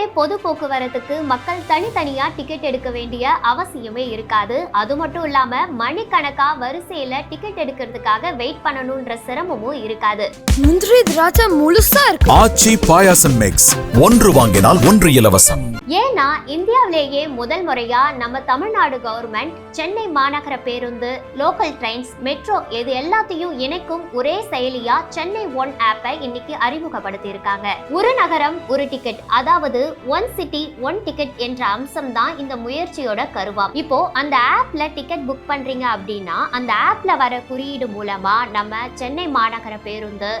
இனிமே பொது போக்குவரத்துக்கு மக்கள் தனித்தனியா டிக்கெட் எடுக்க வேண்டிய அவசியமே இருக்காது. அது மட்டும் இல்லாம மணிக்கணக்கா வரிசையில டிக்கெட் எடுக்கிறதுக்காக வெயிட் பண்ணணும்ன்ற சிரமமும் இருக்காது. முந்திரி திராட்சை முழுசா இருக்கு. ஆச்சி பாயாசம் மிக்ஸ் ஒன்று வாங்கினால் ஒன்று இலவசம். ஏன்னா இந்தியாவிலேயே முதல் முறையா நம்ம தமிழ்நாடு கவர்மெண்ட் சென்னை மாநகர பேருந்து லோக்கல் ட்ரெயின்ஸ் மெட்ரோ இது எல்லாத்தையும் இணைக்கும் ஒரே செயலியா சென்னை ஒன் ஆப்பை இன்னைக்கு அறிமுகப்படுத்தி இருக்காங்க ஒரு நகரம் ஒரு டிக்கெட் அதாவது ஒன் சிட்டி ஒன் டிக்கெட் என்ற அம்சம் தான் இந்த முயற்சியோட கருவாம். இப்போ அந்த ஆப்ல டிக்கெட் புக் பண்றீங்க அப்படின்னா அந்த ஆப்ல வர குறியீடு மூலமா நம்ம சென்னை மாநகர பேருந்து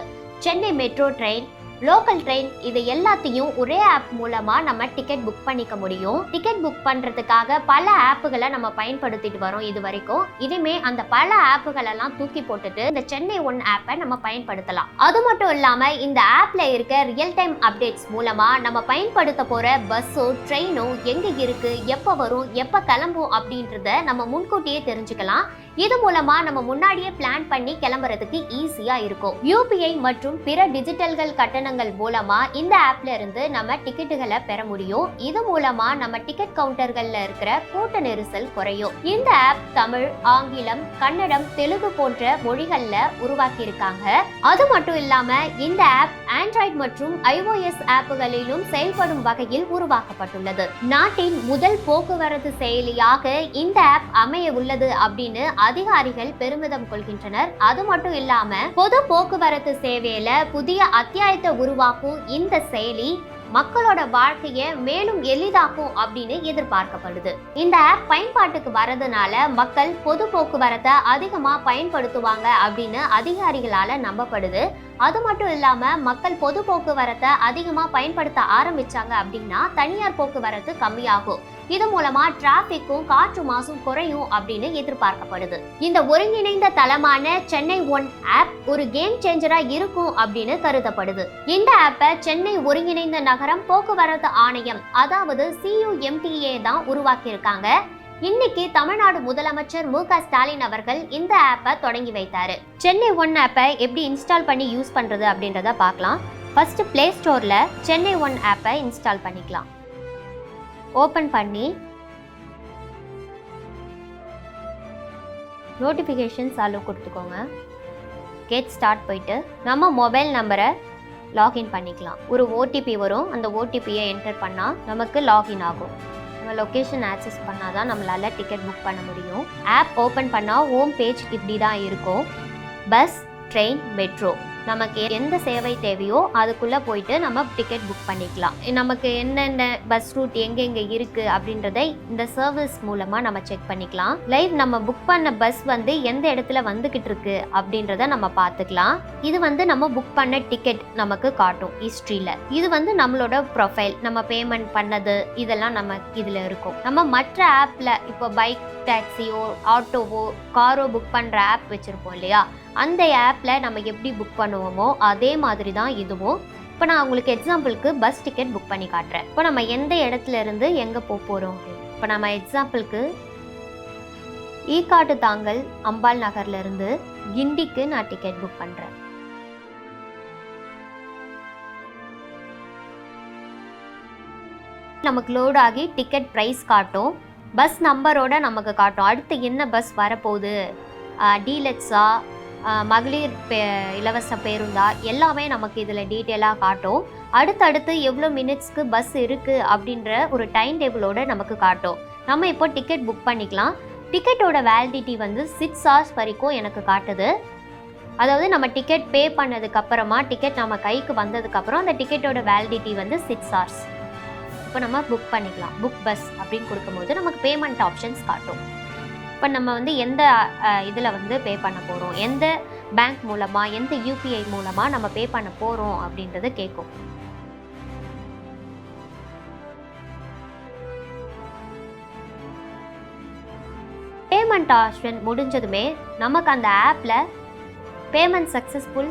Chennai metro train local train இது எல்லாத்தையும் ஒரே ஆப் மூலமா நம்ம டிக்கெட் புக் பண்ணிக்க முடியும். டிக்கெட் புக் பண்றதுக்காக பல ஆப்புகளை நம்ம பயன்படுத்திட்டு வரோம் இது வரைக்கும். இனிமே அந்த பல ஆப்புகள் எல்லாம் தூக்கி போட்டுட்டு இந்த சென்னை ஒன் ஆப்பை நம்ம பயன்படுத்தலாம். அது மட்டும் இல்லாம இந்த ஆப்ல இருக்க ரியல் டைம் அப்டேட்ஸ் மூலமா நம்ம பயன்படுத்த போற பஸ்ஸோ ட்ரெயினோ எங்க இருக்கு எப்ப வரும் எப்ப கிளம்பும் அப்படின்றத நம்ம முன்கூட்டியே தெரிஞ்சுக்கலாம். இது மூலமா நம்ம முன்னாடியே பிளான் பண்ணி கிளம்புறதுக்கு ஈஸியா இருக்கும். யூபிஐ மற்றும் பிற டிஜிட்டல்கள் நிறுவனங்கள் மூலமா இந்த ஆப்ல இருந்து நம்ம டிக்கெட்டுகளை பெற முடியும். இது மூலமா நம்ம டிக்கெட் கவுண்டர்கள்ல இருக்கிற கூட்ட நெரிசல் குறையும். இந்த ஆப் தமிழ் ஆங்கிலம் கன்னடம் தெலுங்கு போன்ற மொழிகள்ல உருவாக்கி இருக்காங்க. அது மட்டும் இல்லாம இந்த ஆப் ஆண்ட்ராய்டு மற்றும் ஐஓஎஸ் ஆப்புகளிலும் செயல்படும் வகையில் உருவாக்கப்பட்டுள்ளது. நாட்டின் முதல் போக்குவரத்து செயலியாக இந்த ஆப் அமைய உள்ளது அப்படின்னு அதிகாரிகள் பெருமிதம் கொள்கின்றனர். அது மட்டும் இல்லாம பொது போக்குவரத்து சேவையில புதிய அத்தியாயத்தை உருவாக்கும் இந்த செயலி மக்களோட வாழ்க்கையை மேலும் எளிதாக்கும் அப்படின்னு எதிர்பார்க்கப்படுது. இந்த ஆப் பயன்பாட்டுக்கு வரதுனால மக்கள் பொது போக்குவரத்தை அதிகமா பயன்படுத்துவாங்க அப்படின்னு அதிகாரிகளால நம்பப்படுது. அது மட்டும் இல்லாம மக்கள் பொது போக்குவரத்தை அதிகமா பயன்படுத்த ஆரம்பிச்சாங்க அப்படின்னா தனியார் போக்குவரத்து கம்மியாகும். இது மூலமா டிராபிக்கும் காற்று மாசும் குறையும் அப்படின்னு எதிர்பார்க்கப்படுது. இந்த ஒருங்கிணைந்த தளமான சென்னை ஒன் ஆப் ஒரு கேம் சேஞ்சரா இருக்கும் அப்படின்னு கருதப்படுது. இந்த ஆப்பை சென்னை ஒருங்கிணைந்த நகரம் போக்குவரத்து ஆணையம் அதாவது சியுஎம்டிஏ தான் உருவாக்கியிருக்காங்க. இன்னைக்கு தமிழ்நாடு முதலமைச்சர் மு க ஸ்டாலின் அவர்கள் இந்த ஆப்பை தொடங்கி வைத்தாரு. சென்னை ஒன் ஆப்பை எப்படி இன்ஸ்டால் பண்ணி யூஸ் பண்றது அப்படின்றத பார்க்கலாம். ஃபர்ஸ்ட் பிளே ஸ்டோர்ல சென்னை ஒன் ஆப்பை இன்ஸ்டால் பண்ணிக்கலாம். ஓப்பன் பண்ணி நோட்டிஃபிகேஷன்ஸ் அலோ கொடுத்துக்கோங்க. கெட் ஸ்டார்ட் போயிட்டு நம்ம மொபைல் நம்பரை லாகின் பண்ணிக்கலாம். ஒரு ஓடிபி வரும். அந்த ஓடிபியை என்டர் பண்ணால் நமக்கு லாகின் ஆகும். நம்ம லொக்கேஷன் ஆக்சஸ் பண்ணால் தான் நம்மளால் டிக்கெட் புக் பண்ண முடியும். ஆப் ஓப்பன் பண்ணால் ஹோம் பேஜ் இப்படி தான் இருக்கும். பஸ் ட்ரெயின் மெட்ரோ நமக்கு எந்த சேவை தேவையோ அதுக்குள்ளே போயிட்டு நம்ம டிக்கெட் புக் பண்ணிக்கலாம். நமக்கு என்னென்ன பஸ் ரூட் எங்கெங்கே இருக்குது அப்படின்றத இந்த சர்வீஸ் மூலமாக நம்ம செக் பண்ணிக்கலாம். லைவ் நம்ம புக் பண்ண பஸ் வந்து எந்த இடத்துல வந்துக்கிட்டு இருக்கு அப்படின்றத நம்ம பார்த்துக்கலாம். இது வந்து நம்ம புக் பண்ண டிக்கெட் நமக்கு காட்டும் ஹிஸ்ட்ரியில் இது வந்து நம்மளோட ப்ரொஃபைல் நம்ம பேமெண்ட் பண்ணது இதெல்லாம் நம்ம இதில் இருக்கும். நம்ம மற்ற ஆப்பில் இப்போ பைக் டாக்ஸியோ ஆட்டோவோ காரோ புக் பண்ணுற ஆப் வச்சுருப்போம் இல்லையா? அந்த ஆப்பில் நம்ம எப்படி புக் பண்ணுவோமோ அதே மாதிரி தான் இதுவும். இப்போ நான் உங்களுக்கு எக்ஸாம்பிளுக்கு பஸ் டிக்கெட் புக் பண்ணி காட்டுறேன். இப்போ நம்ம எந்த இடத்துல இருந்து எங்கே போக போகிறோம் இப்போ நம்ம எக்ஸாம்பிளுக்கு ஈக்காட்டு தாங்கல் அம்பாள் நகர்ல இருந்து கிண்டிக்கு நான் டிக்கெட் புக் பண்ணுறேன் நமக்கு லோட் ஆகி டிக்கெட் ப்ரைஸ் காட்டும். பஸ் நம்பரோட நமக்கு காட்டும். அடுத்து என்ன பஸ் வரப்போகுது? டீலக்ஸா மகளிர் பே இலவச பேருந்தா எல்லாமே நமக்கு இதில் டீட்டெயிலாக காட்டும். அடுத்தடுத்து எவ்வளோ மினிட்ஸ்க்கு பஸ் இருக்குது அப்படின்ற ஒரு டைம் டேபிளோட நமக்கு காட்டும். நம்ம இப்போ டிக்கெட் புக் பண்ணிக்கலாம். டிக்கெட்டோட வேலிடிட்டி வந்து சிக்ஸ் ஹவர்ஸ் வரைக்கும் எனக்கு காட்டுது. அதாவது நம்ம டிக்கெட் பே பண்ணதுக்கப்புறமா டிக்கெட் நம்ம கைக்கு வந்ததுக்கப்புறம் அந்த டிக்கெட்டோட வேலிடிட்டி வந்து சிக்ஸ் ஹவர்ஸ் இப்போ நம்ம புக் பண்ணிக்கலாம். புக் பஸ் அப்படின்னு கொடுக்கும்போது நமக்கு பேமெண்ட் ஆப்ஷன்ஸ் காட்டும். இப்போ நம்ம வந்து எந்த இதில் வந்து பே பண்ண போகிறோம் எந்த பேங்க் மூலமாக எந்த யூபிஐ மூலமாக நம்ம பே பண்ண போகிறோம் அப்படின்றத கேட்கும் பேமெண்ட் ஆப்ஷன் முடிஞ்சதுமே நமக்கு அந்த ஆப்பில் பேமெண்ட் சக்ஸஸ்ஃபுல்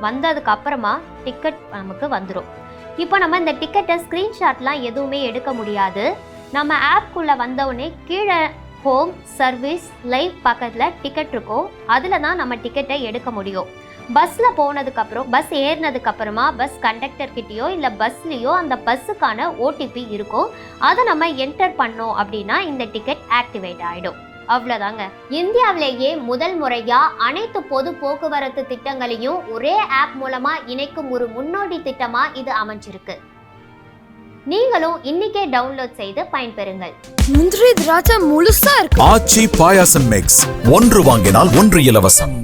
வந்ததுக்கு அப்புறமா டிக்கெட் நமக்கு வந்துடும் இப்போ நம்ம இந்த டிக்கெட்டை ஸ்க்ரீன்ஷாட்லாம் எதுவுமே எடுக்க முடியாது. நம்ம ஆப்குள்ளே வந்தவுடனே கீழே ஹோம் சர்வீஸ் லைவ் பக்கத்தில் டிக்கெட் இருக்கும் அதில் தான் நம்ம டிக்கெட்டை எடுக்க முடியும். பஸ்ஸில் போனதுக்கப்புறம் பஸ் ஏறினதுக்கப்புறமா பஸ் கண்டக்டர்கிட்டேயோ இல்லை பஸ்லேயோ அந்த பஸ்ஸுக்கான ஓடிபி இருக்கும் அதை நம்ம என்டர் பண்ணோம் அப்படின்னா இந்த டிக்கெட் ஆக்டிவேட் ஆகிடும் அவ்வளோதாங்க இந்தியாவிலேயே முதல் முறையாக அனைத்து பொது போக்குவரத்து திட்டங்களையும் ஒரே ஆப் மூலமாக இணைக்கும் ஒரு முன்னோடி திட்டமாக இது அமைஞ்சிருக்கு. நீங்களும் இன்னைக்கே டவுன்லோட் செய்து பயன்பெறுங்கள். முந்திரி திராட்சை முழுசா இருக்கு. ஆச்சி பாயாசம் மிக்ஸ் ஒன்று வாங்கினால் ஒன்று இலவசம்.